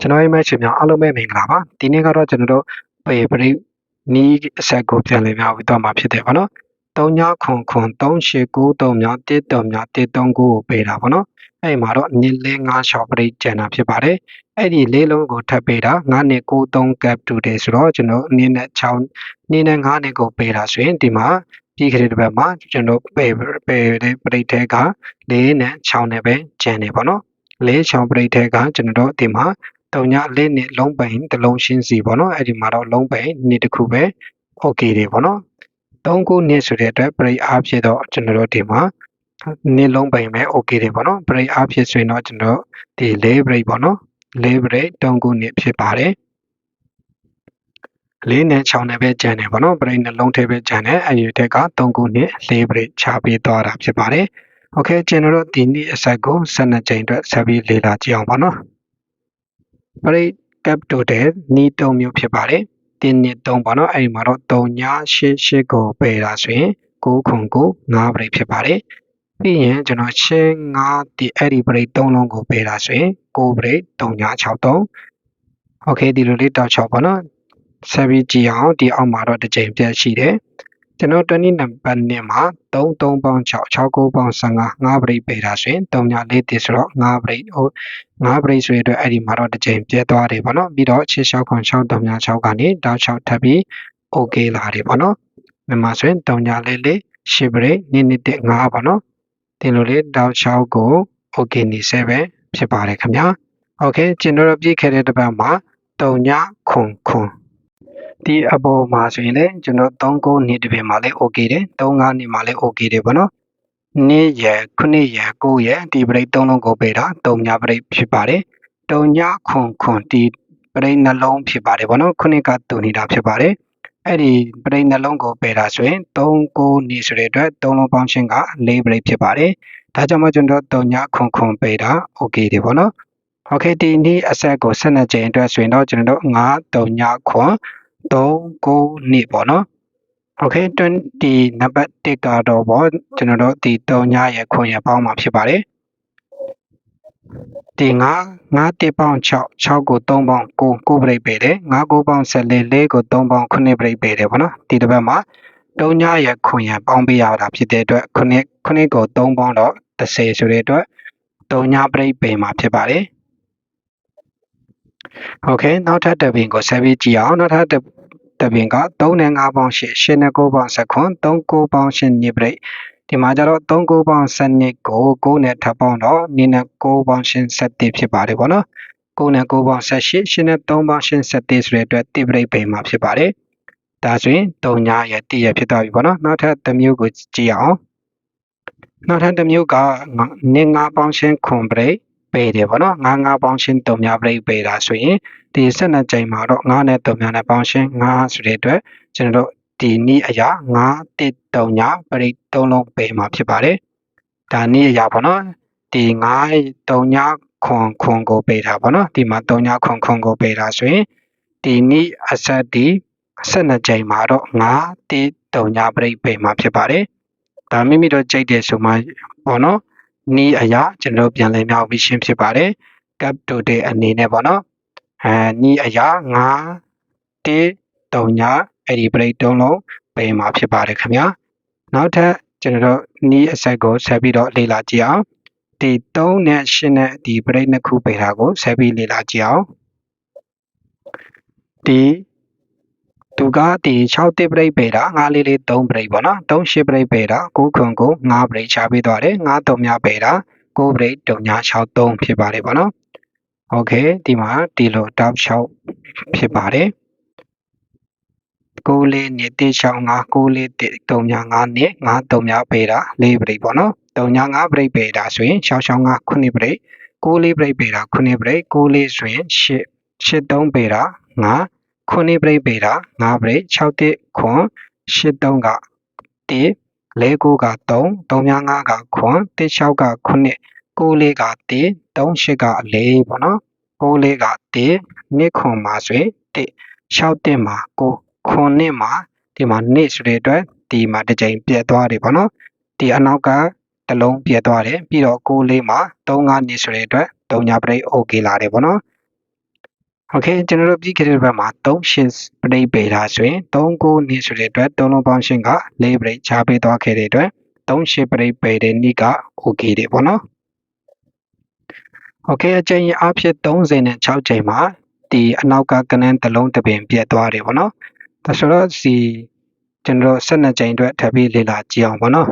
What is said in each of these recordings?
ကျွန်တော်ရဲ့မဲ့ချင်များအားလုံးပဲမင်္ဂလာပါဒီနေ့ကတော့ကျွန်တော်တို့ပေပရိနီးအဆက်ကိုပြန်လည်များပြီးတော့မှာဖြစ်တယ်ဗောနော်3ညခွန်ခွန်3893မြောက်1မြောက်139ကိုပေးတာဗောနော်အဲ့မှာတော့နစ်လေး9ရှော့ပရိကျန်တာဖြစ်ပါတယ်အဲ့ဒီလေးလုံးကိုထပ်ပေးတာ9နှစ်93 cap 2 day ဆိုတော့ကျွန်တော်အနည်းနဲ့6နည်းနဲ့9နှစ်ကိုပေးတာဆိုရင်ဒီမှာပြီးခရတဲ့ဘက်မှာကျွန်တော်ပေပေတဲ့ပရိထဲက4နဲ့6နဲ့ပဲကျန်နေဗောနော်လေးချောင်းပရိထဲကကျွန်တော်တို့ဒီမှာ တုံညာလေးနဲ့လုံးပိုင်တလုံးရှင်းစီပေါ့နော်အဲ့ဒီမှာတော့လုံးပိုင်နေ့တစ်ခုပဲ okay တွေပေါ့နော်သုံးခုနေ့ဆိုတဲ့အတွက်ပရိအားဖြစ်တော့ကျွန်တော်တို့ဒီမှာနေ့လုံးပိုင်ပဲ okay တွေပေါ့နော်ပရိအားဖြစ်ဆိုရင်တော့ကျွန်တော်ဒီ၄ပရိပေါ့နော်၄ပရိသုံးခုနေ့ဖြစ်ပါတယ်လေးနဲ့6နဲ့ပဲကြံတယ်ပေါ့နော်ပရိနှလုံးထဲပဲကြံတယ်အယူတက်က3ခုနဲ့4ပရိချပေးသွားတာဖြစ်ပါတယ်။ Okay ကျွန်တော်တို့ဒီနေ့အဆက်ကို12ချိန်အတွက်ဆက်ပြီးလေ့လာကြည့်အောင်ပါနော်။ Freight cap တို့တဲ့နီး၃မျိုးဖြစ်ပါတယ်။တင်းနဲ့၃ပေါ့နော်အဲ့ဒီမှာတော့3ည88ကိုပယ်တာဆိုရင်9ခုကို9 break ဖြစ်ပါတယ်။ပြီးရင်ကျွန်တော်ချင်း9ဒီအဲ့ဒီ break 3လုံးကိုပယ်တာဆိုရင်9 break 3ည63 Okay ဒီလိုလေးတောက်ချောက်ပေါ့နော်။ဆက်ပြီးကြည့်အောင်ဒီအောက်မှာတော့တစ်ချိန်ပြည့်ရှိတယ်။ ကျွန်တော်20နံပါတ်1မှာ3 3ပေါင်း6 6 9ပေါင်း15 5ပရိပေတာဆိုရင်3ည4တည်ဆိုတော့5ပရိဟို5ပရိဆိုရတဲ့အဲ့ဒီမှာတော့တစ်ချိန်ပြဲသွားတယ်ပေါ့နော်ပြီးတော့6 6ခွန်6 3ည6ကနေတောက်6ထပ်ပြီး okay လာတယ်ပေါ့နော်မြန်မာဆိုရင်3ည4 4 10ပရိနိနိတဲ့5ပေါ့နော်ဒီလိုလေးတောက်6ကို okay နေစေပဲဖြစ်ပါတယ်ခင်ဗျာ okay ကျွန်တော်တို့ပြည့်ခဲ့တဲ့တစ်ပတ်မှာ3ညခွန်ခွန် ဒီအပေါ်မှာဆိုရင်လည်းကျွန်တော်39နှစ်တပင်မှာလည်း okay တယ်35နှစ်မှာလည်း okay တယ်ပေါ့နော်နေ့ရ9ရ9ရဒီပရိတ်3လုံးကိုပေးတာ3ညပရိတ်ဖြစ်ပါတယ်3ညခွန်ခွန်ဒီပရိတ်နှလုံးဖြစ်ပါတယ်ပေါ့နော်9ကတူနေတာဖြစ်ပါတယ်အဲ့ဒီပရိတ်နှလုံးကိုပယ်တာဆိုရင်3 9နေဆိုတဲ့အတွက်3လုံးပေါင်းခြင်းက4ပရိတ်ဖြစ်ပါတယ်။ဒါကြောင့်မကျွန်တော်3ညခွန်ခွန်ပယ်တာ okay တယ်ပေါ့နော်။ okay ဒီနေ့အဆက်ကို12ချိန်အတွက်ဆိုရင်တော့ကျွန်တော်9 3ညခွန် 3 9နှစ်ပေါ့နော်โอเค20နံပါတ်1ကတော့ပေါ့ကျွန်တော်တို့ဒီ3ညရဲ့ခွန်ရပေါင်းမှာဖြစ်ပါတယ်ဒီ9 9တစ်ပေါင်း6 6ကို3ပေါင်း9 9ပရိတ်ပေတယ်9 9ပေါင်း14 4ကို3ပေါင်း9ပရိတ်ပေတယ်ပေါ့နော်ဒီတစ်ပတ်မှာ3ညရဲ့ခွန်ရပေါင်းပေးရတာဖြစ်တဲ့အတွက်9 9ကို3ပေါင်းတော့30ဆိုတဲ့အတွက်3ညပရိတ်ပေမှာဖြစ်ပါတယ် โอเคနောက်ထပ်တစ်ပင်ကိုဆက်ပြီးကြည့်အောင်နောက်ထပ်တပင်က3နဲ့5ပေါင်း8 8နဲ့9ပေါင်း19 3 9ပေါင်း8ညပရိတ်ဒီမှာကျတော့3 9ပေါင်း7ကို9နဲ့ထပ်ပေါင်းတော့2နဲ့9ပေါင်း8 7ဖြစ်ပါတယ်ပေါ့နော်9နဲ့9ပေါင်း18 8နဲ့3ပေါင်း8 7ဆိုတဲ့အတွက်တိပရိတ်ပိန်မှာဖြစ်ပါတယ်ဒါဆိုရင်3ညရဲ့တည့်ရဖြစ်သွားပြီပေါ့နော်နောက်ထပ်တစ်မျိုးကိုကြည့်အောင်နောက်ထပ်တစ်မျိုးကနင်း9ပေါင်းရှင်းခွန်ပရိတ် ပေတယ်ပေါ့နော်9 9ပေါင်းရှင်း3များပရိတ်ပေတာဆိုရင်ဒီ12ကြိမ်မှာတော့9နဲ့3များနဲ့ပေါင်းရှင်း9ဆိုတဲ့အတွက်ကျွန်တော်တို့ဒီနည်းအရာ9တစ်3ညပရိတ်3လုံးပေမှာဖြစ်ပါတယ်ဒါနည်းအရာပေါ့နော်ဒီ9 3ညခွန်ခွန်ကိုပေးတာပေါ့နော်ဒီမှာ3ညခွန်ခွန်ကိုပေးတာဆိုရင်ဒီနည်းအဆက်ဒီ12ကြိမ်မှာတော့9တစ်3ညပရိတ်ပေမှာဖြစ်ပါတယ်ဒါမိမိတို့ကြိတ်တယ်ဆိုမှပေါ့နော် နီးအရာကျွန်တော်ပြန်လည်မြောက်ပြီးရှင်းဖြစ်ပါတယ် cap to day အနေနဲ့ပေါ့နော်အဲနီးအရာ9တေ3ညအဲ့ဒီ break တုံးလုံးပေးမှာဖြစ်ပါတယ်ခင်ဗျာနောက်ထပ်ကျွန်တော်တို့နီးအဆက်ကိုဆက်ပြီးတော့လေ့လာကြည့်အောင်ဒီ3နဲ့8နဲ့ဒီ break နှစ်ခုပေးတာကိုဆက်ပြီးလေ့လာကြည့်အောင်ဒီ သူကဒီ6တစ်ပြိတ်ပေတာ5လေးလေး3ပြိတ်ပေါ့နော်3ရှစ်ပြိတ်ပေတာ9ခွန်ကို5ပြိတ်ချပေးသွားတယ်5တုံများပေတာ9ပြိတ်တုံညာ63ဖြစ်ပါတယ်ပေါ့နော်โอเคဒီမှာဒီလို top 6ဖြစ်ပါတယ်9လေးနှစ်တစ်ချောင်း5 9လေး3ညာ5နှစ်5တုံညာပေတာ4ပြိတ်ပေါ့နော်တုံညာ5ပြိတ်ပေတာဆိုရင်6 6 5 9ပြိတ်9လေးပြိတ်ပေတာ9ပြိတ်9လေးဆိုရင်8 8 3ပေတာ9 9ပြိပေတာ9ပြိ6တစ်ခွန်83က1 49က3 35ကခွန်16က9 94က1 38က4ပေါ့နော်94က1 2ခွန်မှာဆိုရင်1 6တစ်မှာ9ခွန်နှစ်မှာဒီမှာနှစ်ဆိုတဲ့အတွက်ဒီမှာတစ်ကြိမ်ပြက်သွားတယ်ပေါ့နော်ဒီအနောက်ကတလုံးပြက်သွားတယ်ပြီးတော့94မှာ35နှစ်ဆိုတဲ့အတွက်၃ညပြိတ် OK လာတယ်ပေါ့နော် โอเคကျွန်တော်တို့ပြီးခဲ့တဲ့ဘက်မှာ3ရှင်းပရိပေတာဆိုရင်3 9နှစ်ဆိုတဲ့အတွက်သုံးလုံးပေါင်းရှင်းက4ပရိချပေးသွားခဲ့တဲ့အတွက်3ရှင်းပရိပေတဲ့နေ့က okay တယ်ပေါ့နော်โอเคအချိန်အဖြစ်36ချိန်မှာဒီအနောက်ကကနန်းတစ်လုံးတစ်ပင်ပြတ်သွားတယ်ပေါ့နော်ဒါဆိုတော့ဒီကျွန်တော်တို့12ချိန်အတွက်ထပ်ပြီးလေ့လာကြည့်အောင်ပေါ့နော်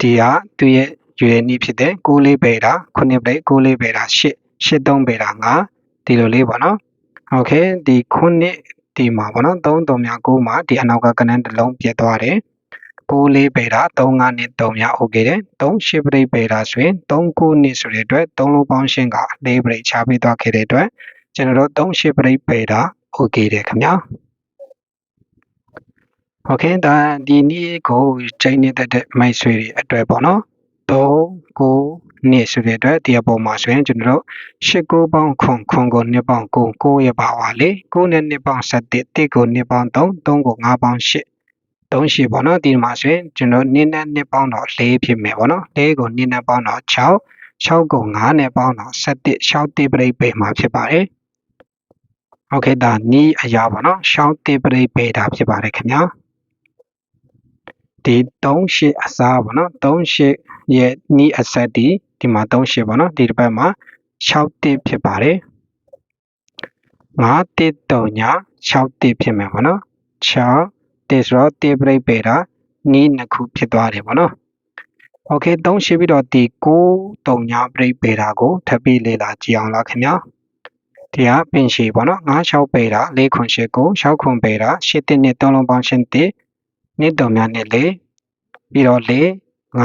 ဒီကသူရဲ့ရွေနည်းဖြစ်တဲ့6လေးပေတာ9ပိတ်6လေးပေတာ8 8 3ပေတာ9 ဒီလိုလေးပေါ့နော်โอเคဒီ9ဒီမှာပေါ့နော်3 3များ9မှာဒီအနောက်ကကနန်းတစ်လုံးပြတ်သွားတယ်6လေးပေတာ3 5နဲ့3များ okay တယ်3 8ပိတ်ပေတာဆိုရင်3 9နှစ်ဆိုတဲ့အတွက်3လုံးပေါင်းရှင်းက4ပိတ်ချပေးသွားခဲ့တဲ့အတွက်ကျွန်တော်တို့3 8ပိတ်ပေတာ okay တယ်ခင်ဗျာโอเคဒါဒီနေ့ကိုချိန်နေတဲ့မိုက်ဆွေတွေအတွက်ပေါ့နော် 3 9 2ဆိုတဲ့အတွက်ဒီအပေါ်မှာဆိုရင်ကျွန်တော်တို့8 9ပေါင်းခွန်ခွန်ကို2ပေါင်း9 9ရဲ့ပါပါလေ9နဲ့2ပေါင်း7 1ကို2ပေါင်း3 3ကို5ပေါင်း8 3ရှိပေါ့နော်ဒီမှာဆိုရင်ကျွန်တော်2နဲ့2ပေါင်းတော့4ဖြစ်မယ်ပေါ့နော်4ကို2နဲ့ပေါင်းတော့6 6ကို9နဲ့ပေါင်းတော့7 6တိပရိပေမှာဖြစ်ပါတယ်။ Okay ဒါနီးအရာပါနော်။6တိပရိပေတာဖြစ်ပါတယ်ခင်ဗျာ။ ဒီ38အစားပေါ့နော်38ရဲ့နီးအဆက်ဒီဒီမှာ38ပေါ့နော်ဒီတစ်ပတ်မှာ6တစ်ဖြစ်ပါတယ်5တစ်3ည6တစ်ဖြစ်မယ်ပေါ့နော်6တစ်ဆိုတော့တစ်ပြိပေတာနီးနှစ်ခုဖြစ်သွားတယ်ပေါ့နော်โอเค3ရှိပြီးတော့ဒီ9 3ညပြိပေတာကိုထပ်ပြီးလေ့လာကြည့်အောင်လားခင်ဗျာဒီကပင်ရှိပေါ့နော်9 6ပေတာ4ခွန်8 9 6ခွန်ပေတာ8တစ်နဲ့3လုံးပေါင်းရှင်းတစ် နှစ်တုံများနဲ့လေပြီးတော့လေ5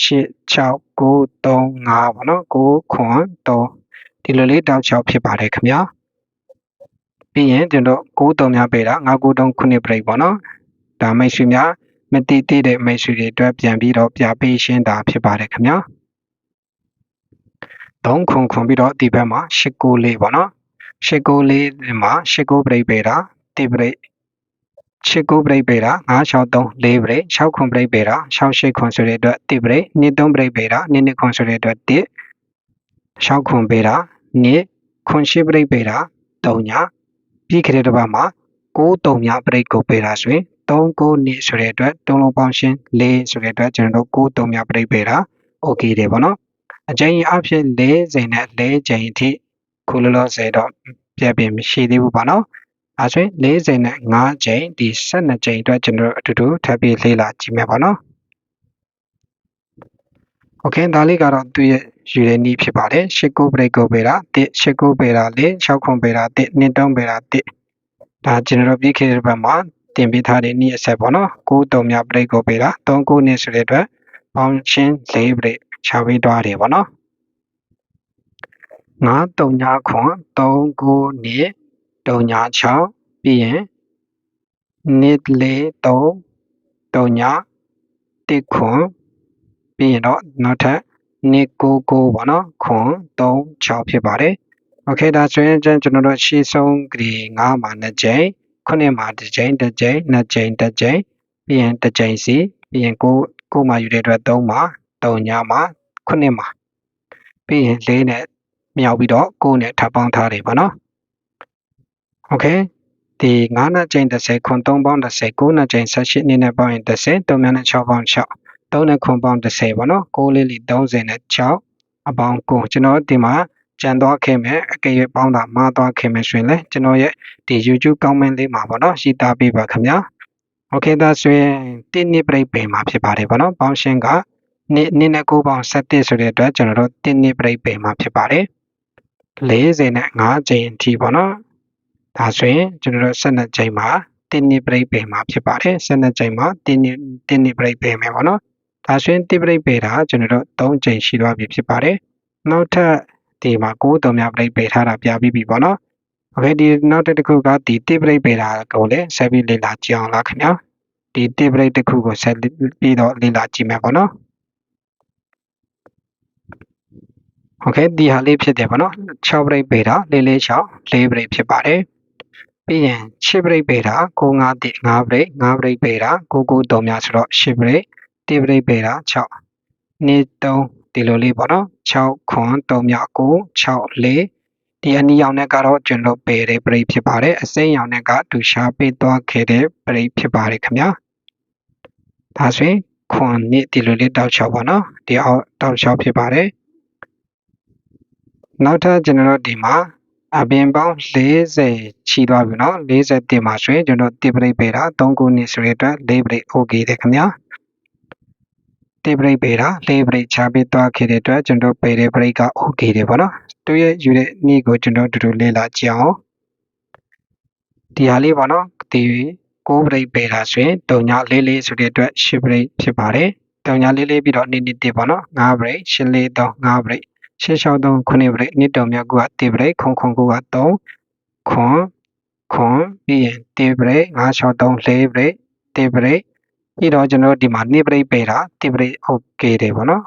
8 6 9 3 5ပေါ့နော်9ခွန်3ဒီလိုလေးတောက်6ဖြစ်ပါတယ်ခင်ဗျာပြီးရင်ကျွန်တော်9တုံများပေးတာ9 9တုံ9ပြိတ်ပေါ့နော်ဒါမိတ်ဆွေများမတိတိတဲ့မိတ်ဆွေတွေအတွက်ပြန်ပြီးတော့ပြပေးရှင်းတာဖြစ်ပါတယ်ခင်ဗျာ3ခွန်ခွန်ပြီးတော့ဒီဘက်မှာ8 9လေးပေါ့နော်8 9လေးမှာ8 9ပြိတ်ပေးတာတိပြိတ် 89ပြိတ်ပေတာ963 4ပြိတ်6ခွန်ပြိတ်ပေတာ68ခွန်ဆိုတဲ့အတွက်1ပြိတ်23ပြိတ်ပေတာ22ခွန်ဆိုတဲ့အတွက်1 6ခွန်ပေတာ2ခွန်8ပြိတ်ပေတာ3ညပြီးခရတဲ့ဘက်မှာ9 3ညပြိတ်ကိုပေတာဆိုရင်3 9နှစ်ဆိုတဲ့အတွက်3လုံးပေါင်းရှင်း4ဆိုတဲ့အတွက်ကျွန်တော်တို့9 3ညပြိတ်ပေတာ okay တယ်ပေါ့နော်အကြိမ်အဖြစ်40နဲ့4ကြိမ်အထိခုလောလောဆယ်တော့ပြပြမရှိသေးဘူးပေါ့နော်။ ။ဒါဆိုရင်40နဲ့5ချိန်ဒီ12ချိန်အတွက်ကျွန်တော်အတူတူထပ်ပြီးလေ့လာကြည့်မယ်ပေါ့နော်။ Okay ဒါလေးကတော့သူရဲ့ယူရနီဖြစ်ပါတယ်။ရှစ်ကိုဘရိတ်ကိုပေတာ1ရှစ်ကိုပေတာ၄6ခွန်ပေတာ1နှစ်တုံးပေတာ1ဒါကျွန်တော်ပြီးခဲ့တဲ့ဘက်မှာတင်ပြထားတဲ့နည်းအဆက်ပေါ့နော်။ကိုတုံမြဘရိတ်ကိုပေတာ3ကိုနှစ်ဆိုတဲ့အတွက်ပေါင်းချင်း၄ဘရိတ်ချပေးသွားတယ်ပေါ့နော်။9 3 9 3 9 2 တုံညာ6ပြီးရင်နှစ်လေးသုံးတုံညာတစ်ခွန်ပြီးရင်တော့နောက်ထပ်နှစ်ကိုကိုပေါ့နော်ခွန်3 6ဖြစ်ပါတယ်โอเคဒါဆိုရင်ကျွန်တော်တို့ရှေ့ဆုံးဂရီ9မှာ2ကြိမ်9မှာ2ကြိမ်2ကြိမ်2ကြိမ်2ကြိမ်ပြီးရင်2ကြိမ်စီပြီးရင်9 9မှာယူတဲ့အတွက်3မှာ3ညမှာ9မှာပြီးရင်4နဲ့မြောက်ပြီးတော့9နဲ့ထပ်ပေါင်းထားတယ်ပေါ့နော် โอเคဒီ9နဲ့ချိန်30ခွန်3ပေါင်း30 9နဲ့ချိန်18နည်းနဲ့ပေါင်းရင်30 3နဲ့6ပေါင်း6 3နဲ့ခွန်ပေါင်း30ပေါ့နော်6လေးလီ30နဲ့6အပေါင်း9ကျွန်တော်ဒီမှာကြံသွားခဲ့မယ်အကယ်၍ပေါင်းတာမှားသွားခဲ့မယ်ဆိုရင်လည်းကျွန်တော်ရဲ့ဒီ YouTube comment လေးမှာပေါ့နော်ရှိတာပေးပါခင်ဗျာโอเคဒါဆိုရင်တစ်နှစ်ပြိပင်မှာဖြစ်ပါတယ်ပေါ့နော်ပေါင်းရှင်းကနှစ်နှစ်နဲ့9ပေါင်း7ဆိုတဲ့အတွက်ကျွန်တော်တို့တစ်နှစ်ပြိပင်မှာဖြစ်ပါတယ်40နဲ့5ချိန်အထိပေါ့နော် ဒါဆိုရင်ကျွန်တော်တို့12ချိန်မှာတင်းနှစ်ပြိပယ်မှာဖြစ်ပါတယ်12ချိန်မှာတင်းနှစ်တင်းနှစ်ပြိပယ်မယ်ပေါ့နော်ဒါဆိုရင်တင်းပြိပယ်တာကျွန်တော်တို့3ချိန်ရှိသွားပြီဖြစ်ပါတယ်နောက်ထပ်ဒီမှာ9တုံများပြိပယ်ထားတာပြပြီးပြီပေါ့နော်โอเคဒီနောက်တစ်ခုကဒီတစ်ပြိပယ်တာကိုလည်းဆက်ပြီးလေ့လာကြည့်အောင်လားခင်ဗျာဒီတစ်ပြိတစ်ခုကိုဆက်ပြီးတော့လေ့လာကြည့်မယ်ပေါ့နော်โอเคဒီဟာလေးဖြစ်တယ်ပေါ့နော်6ပြိပေတာလေးလေး6 4ပြိဖြစ်ပါတယ် ပြီးရင်8ပြိပေတာ9 5တိ5ပြိ5ပြိပေတာ9 9 3များဆိုတော့8ပြိ1ပြိပေတာ6နေ3ဒီလိုလေးပေါ့နော်6ခွန်3မြောက်9 6 4ဒီအနီရောင်နဲ့ကတော့ကျွန်တော်ပယ်တဲ့ပရိဖြစ်ပါတယ်အစိမ်းရောင်နဲ့ကတူရှာပေးသွားခဲ့တဲ့ပရိဖြစ်ပါတယ်ခင်ဗျာဒါဆိုရင်ခွန်နှစ်ဒီလိုလေးတောက်ချောက်ပါနော်ဒီအောက်တောက်ချောက်ဖြစ်ပါတယ်နောက်ထပ်ကျွန်တော်တို့ဒီမှာ အပြင်ပေါင်း40ချီသွားပြီเนาะ40တင်ပါဆိုရင်ကျွန်တော်တိပရိပေတာ3ခုနှစ်ဆိုရတဲ့4ပရိ okay တယ်ခင်ဗျာတိပရိပေတာ4ပရိချပေးသွားခဲ့တဲ့အတွက်ကျွန်တော်ပေတဲ့ပရိက okay တယ်ပေါ့နော်သူရဲ့ယူတဲ့နေ့ကိုကျွန်တော်တူတူလေ့လာကြည့်အောင်ဒီဟာလေးပေါ့နော်ဒီ6ပရိပေတာဆိုရင်တုံညာလေးလေးဆိုတဲ့အတွက်10ပရိဖြစ်ပါတယ်တုံညာလေးလေးပြီးတော့နေ့နေ့တစ်ပေါ့နော်9ပရိ10လေး3 5ပရိ ရှင်းရှောင်းသုံးခုနှစ်ပရိနှစ်တုံမြတ်ကတေပရိခုံခုံက3ခွန်ခွန်ပြီးရင်တေပရိ963 4ပရိတေပရိပြီးတော့ကျွန်တော်ဒီမှာနှစ်ပရိပေတာတေပရိโอเคတယ်ပေါ့နော်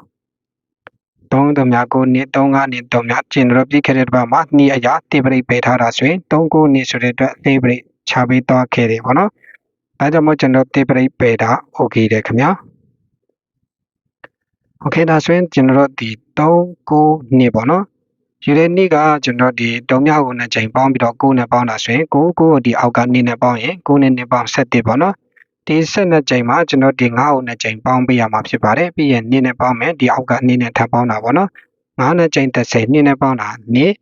သုံးတုံမြတ်ကိုနှစ်3ကနှစ်တုံမြတ်ကျင်တော့ပြီးခဲ့တဲ့ဘက်မှာနှစ်အရာတေပရိပေထားတာဆိုရင်3ကိုနှစ်ဆိုတဲ့အတွက်တေပရိချပေးသွားခဲ့တယ်ပေါ့နော်ဒါကြောင့်မို့ကျွန်တော်တေပရိပေတာโอเคတယ်ခင်ဗျာโอเคဒါဆိုရင်ကျွန်တော်တို့ဒီ 3 9နှစ်ပေါ့နော်ယူတဲ့နေ့ကကျွန်တော်ဒီတုံမြောက်ကိုနှစ်ချိန်ပေါင်းပြီးတော့9နဲ့ပေါင်းတာဆိုရင်9 9ကိုဒီအောက်ကနေ့နဲ့ပေါင်းရင်9နဲ့နှစ်ပေါင်း7ပေါ့နော်ဒီ12ချိန်မှာကျွန်တော်ဒီ9ကိုနှစ်ချိန်ပေါင်းပေးရမှာဖြစ်ပါတယ်ပြီးရင်နေ့နဲ့ပေါင်းမယ်ဒီအောက်ကနေ့နဲ့ထပ်ပေါင်းတာပေါ့နော်9နဲ့ချိန်30နေ့နဲ့ပေါင်းတာနေ့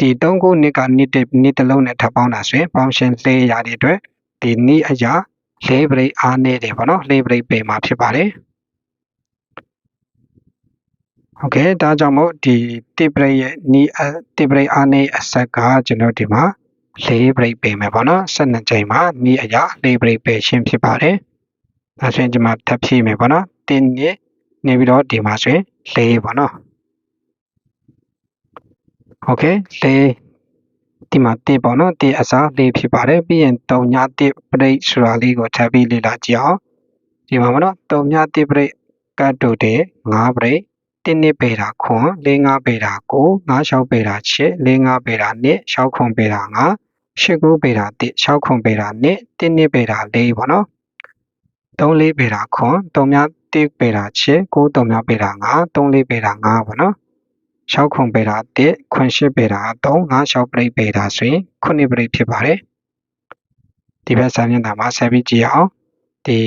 ဒီ3ခုနှစ်ကနေ့တစ်နေ့တစ်လုံးနဲ့ထပ်ပေါင်းတာဆိုရင်ပေါင်းရှင်၄ရာတဲ့အတွက်ဒီနေ့အရာ၄ပရိအားနေတယ်ပေါ့နော်၄ပရိပေမှာဖြစ်ပါတယ် ဟုတ်ကဲ့ဒါကြောင့်မို့ဒီတိပရိရဲ့နီးတိပရိအားနေအဆက်ကကျွန်တော်ဒီမှာ၄ပရိပေးမယ်ပေါ့နော်12ချိန်မှာနီးအရာ၄ပရိပေးရှင်းဖြစ်ပါတယ်ဒါဆိုရင်ဒီမှာထပ်ဖြည့်မယ်ပေါ့နော်တင်းနေနေပြီးတော့ဒီမှာဆိုရင်၄ပေါ့နော်โอเค၄ဒီမှာတေပေါ့နော်တေအစား၄ဖြစ်ပါတယ်ပြီးရင်3ညတေပရိဆိုတာလေးကိုထပ်ပြီးလေ့လာကြည့်အောင်ဒီမှာပေါ့နော်3ညတေပရိကတ်တူတေ5ပရိ 1နှစ်ပေတာခွန်4 5ပေတာ9 5 6ပေတာ8 4 5ပေတာ2 6ခွန်ပေတာ9 8 9ပေတာ1 6ခွန်ပေတာ2 1နှစ်ပေတာ4ပေါ့နော်3 4ပေတာခွန်3မြ1ပေတာ8 9 3မြပေတာ9 3 4ပေတာ9ပေါ့နော်6ခွန်ပေတာ1ခွန်8ပေတာ3 5 6ပြိပေတာဆိုရင်ခုနှစ်ပြိဖြစ်ပါတယ်ဒီဘက်စာမျက်နှာမှာဆက်ပြီးကြည့်အောင်ဒီ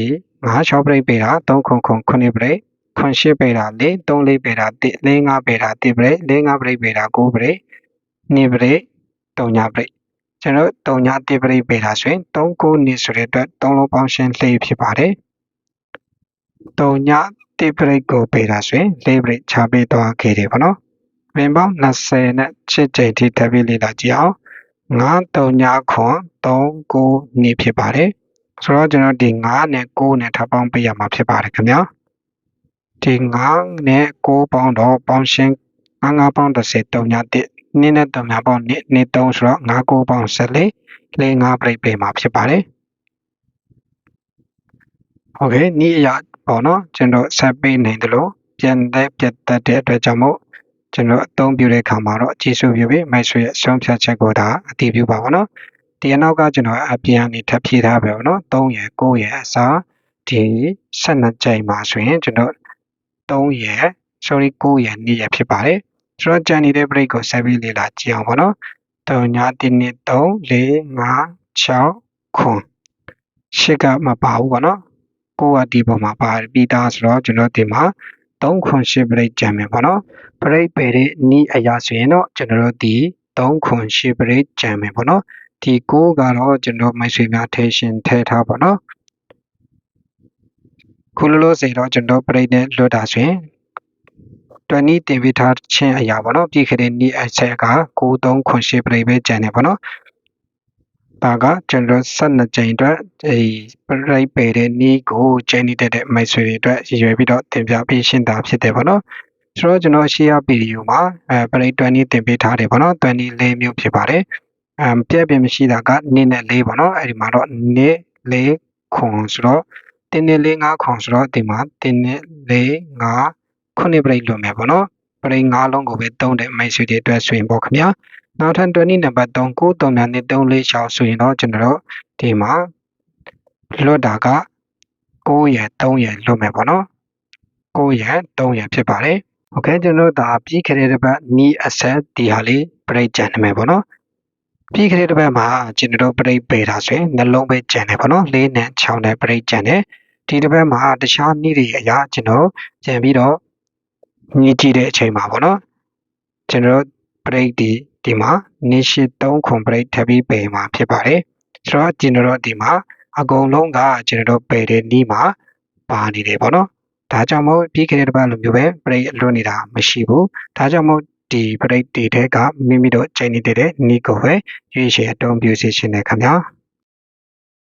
5 6ပြိပေတာ3ခွန်ခွန်ခုနှစ်ပြိ ခွန်8ပေတာ4 3 4ပေတာ1 4 5ပေတာ1ပြိ4 5ပြိပေတာ9ပြိ2ပြိ3ညပြိကျွန်တော်3ည1ပြိပေတာဆိုရင်3 9နှစ်ဆိုတဲ့အတွက်3လုံးပေါင်းရှင်း၄ဖြစ်ပါတယ်3ည1ပြိကိုပေတာဆိုရင်4ပြိချပေးသွားခဲ့တယ်ပေါ့နော်ပင်ပေါင်း20နဲ့8ကြိမ်ထိထပ်ပြီးလေ့လာကြည့်အောင်9 3ညခွန်3 9နှစ်ဖြစ်ပါတယ်ဆိုတော့ကျွန်တော်ဒီ9နဲ့9နဲ့ထပ်ပေါင်းပေးရမှာဖြစ်ပါတယ်ခင်ဗျာ ဒီ9နဲ့9ပေါင်းတော့ပေါင်းရှင်း9 9ပေါင်း30 3ည1နင်းနဲ့3ညပေါင်း2နှစ်3ဆိုတော့9 9ပေါင်း14 4 5ပြိပေးမှာဖြစ်ပါတယ်โอเคနီးအရာပေါ့နော်ကျွန်တော်ဆက်ပေးနိုင်တယ်လို့ပြန်တဲ့ပြတ်တဲ့အတွက်ကြောင့်မို့ကျွန်တော်အသုံးပြုတဲ့အခါမှာတော့အခြေဆိုပြုပြီးမိုက်ဆွေရဲ့ဆုံးဖြတ်ချက်ကိုဒါအတည်ပြုပါပါတော့ဒီအနောက်ကကျွန်တော်အပြန်အနေထပ်ဖြည့်ထားပဲပေါ့နော်3ရယ်9ရယ်အစားဒီ12ကြိမ်မှာဆိုရင်ကျွန်တော် 3ရယ် sorry 9ရယ်2ရယ်ဖြစ်ပါတယ်ဆိုတော့ကြံနေတဲ့ break ကိုဆက်ပြီးလေ့လာကြည့်အောင်ပေါ့နော်3ည1နှစ်3 4 5 6ခွန်ရှစ်ကမပါဘူးပေါ့နော်ကိုကဒီပေါ်မှာပါပြီးသားဆိုတော့ကျွန်တော်ဒီမှာ3ခွန်8 break ကြံမယ်ပေါ့နော်ပရိတ်ပေတဲ့နီးအရာဆိုရင်တော့ကျွန်တော်တို့ဒီ3ခွန်8ပရိတ်ကြံမယ်ပေါ့နော်ဒီ6ကတော့ကျွန်တော်မိုက်ဆွေများထဲရှင်ထဲထားပေါ့နော် ခုလိုလိုစေတော့ကျွန်တော်ပရိတ်နဲ့လွတ်တာဆိုရင်20တင်ပေးထားခြင်းအရာပေါ့နော်ပြည်ခဲ့တဲ့နီးအချက်က9 3ခွန်8ပရိတ်ပဲကြံနေပေါ့နော်ဒါကကျွန်တော်12ကြိမ်အတွက်ဒီပရိတ်ပေတဲ့နီးကိုကျင်းနေတဲ့မိုက်ဆွေတွေအတွက်ရည်ရွယ်ပြီးတော့တင်ပြပေးရှင်းတာဖြစ်တယ်ပေါ့နော်ဆိုတော့ကျွန်တော် share video မှာအဲပရိတ်20တင်ပေးထားတယ်ပေါ့နော်20လေးမျိုးဖြစ်ပါတယ်အမ်ပြည့်ပြည့်မရှိတာကနင်းနဲ့လေးပေါ့နော်အဲ့ဒီမှာတော့နေလေးခွန်ဆိုတော့ တင်းနေလေး5ခွန်ဆိုတော့ဒီမှာတင်းနေလေး5ခုနှစ်ပရိတ်လွန်မယ်ပေါ့နော်ပရိတ်5လုံးကိုပဲသုံးတဲ့မိတ်ဆွေတွေအတွက်ဆိုရင်ပေါ့ခင်ဗျာနောက်ထပ်20နံပါတ်3 9 3နဲ့3လေးရှောက်ဆိုရင်တော့ကျွန်တော်တို့ဒီမှာလွတ်တာက9ရယ်3ရယ်လွတ်မယ်ပေါ့နော်9ရယ်3ရယ်ဖြစ်ပါတယ် โอเคကျွန်တော်တို့ဒါပြီးခဲ့တဲ့တစ်ပတ်နီးအဆက်ဒီဟာလေးပြိတ်ကြံနေမယ်ပေါ့နော်ပြီးခဲ့တဲ့တစ်ပတ်မှာကျွန်တော်တို့ပြိတ်ပေတာဆိုရင်နှလုံးပဲကြံတယ်ပေါ့နော်လေးနဲ့6နဲ့ပြိတ်ကြံတယ် ဒီတစ်ပတ်မှာတခြားနီးတွေအရာကျွန်တော်ကြံပြီးတော့ညှိကြည့်တဲ့အချိန်မှာပေါ့နော်ကျွန်တော်တို့ပြိတ်ဒီဒီမှာနေရှိ3ခွန်ပြိတ်ထပ်ပြီးပေမှာဖြစ်ပါတယ်ဆိုတော့ကျွန်တော်တို့ဒီမှာအကုန်လုံးကကျွန်တော်တို့ပေတဲ့နီးမှာပါနေတယ်ပေါ့နော်ဒါကြောင့်မို့ပြီးခဲ့တဲ့တစ်ပတ်လိုမျိုးပဲပရိတ်လွတ်နေတာမရှိဘူးဒါကြောင့်မို့ဒီပရိတ်တွေထဲကမိမိတို့ချိန်နေတဲ့နီကိုပဲရွေးချယ်အသုံးပြုစီရှင်တယ်ခင်ဗျာ